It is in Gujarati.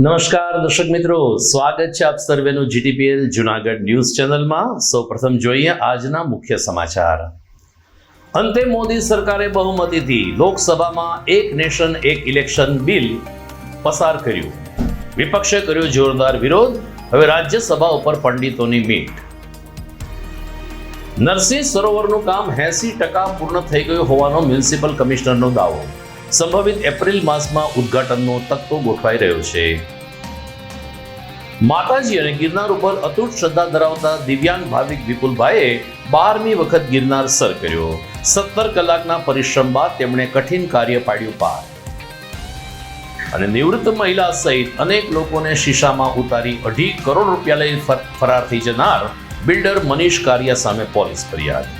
નમસ્કાર, દર્શક મિત્રો. સ્વાગત છે આપ સર્વેનું જીટીપીએલ જુનાગઢ ન્યૂઝ ચેનલમાં. સૌપ્રથમ જોઈએ આજના મુખ્ય સમાચાર. અંતે મોદી સરકારે બહુમતીથી લોકસભામાં એક નેશન, એક ઇલેક્શન બિલ પસાર કર્યું. વિપક્ષે કર્યો જોરદાર વિરોધ. હવે રાજ્યસભા ઉપર પંડિતોની મીટ. નરસિંહ સરોવરનું કામ એસી ટકા પૂર્ણ થઈ ગયું હોવાનો મ્યુનિસિપલ કમિશનરનો દાવો. સંભવિત એપ્રિલ માસમાં ઉદ્ઘાટનનો તકતો ગોઠવાઈ રહ્યો છે. માતાજી અને ગિરનાર ઉપર અતૂટ શ્રદ્ધા ધરાવતા દિવ્યાંગ ભાવિક વિપુલભાઈએ બારમી વખત ગિરનાર સર કર્યો. સત્તર કલાકના પરિશ્રમ બાદ તેમણે કઠિન કાર્ય પાડ્યું પાર. અને નિવૃત્ત મહિલા સહિત અનેક લોકોને શીશામાં ઉતારી અઢી કરોડ રૂપિયા લઈ ફરાર થઈ જનાર બિલ્ડર મનીષ કારિયા સામે પોલીસ ફરિયાદ.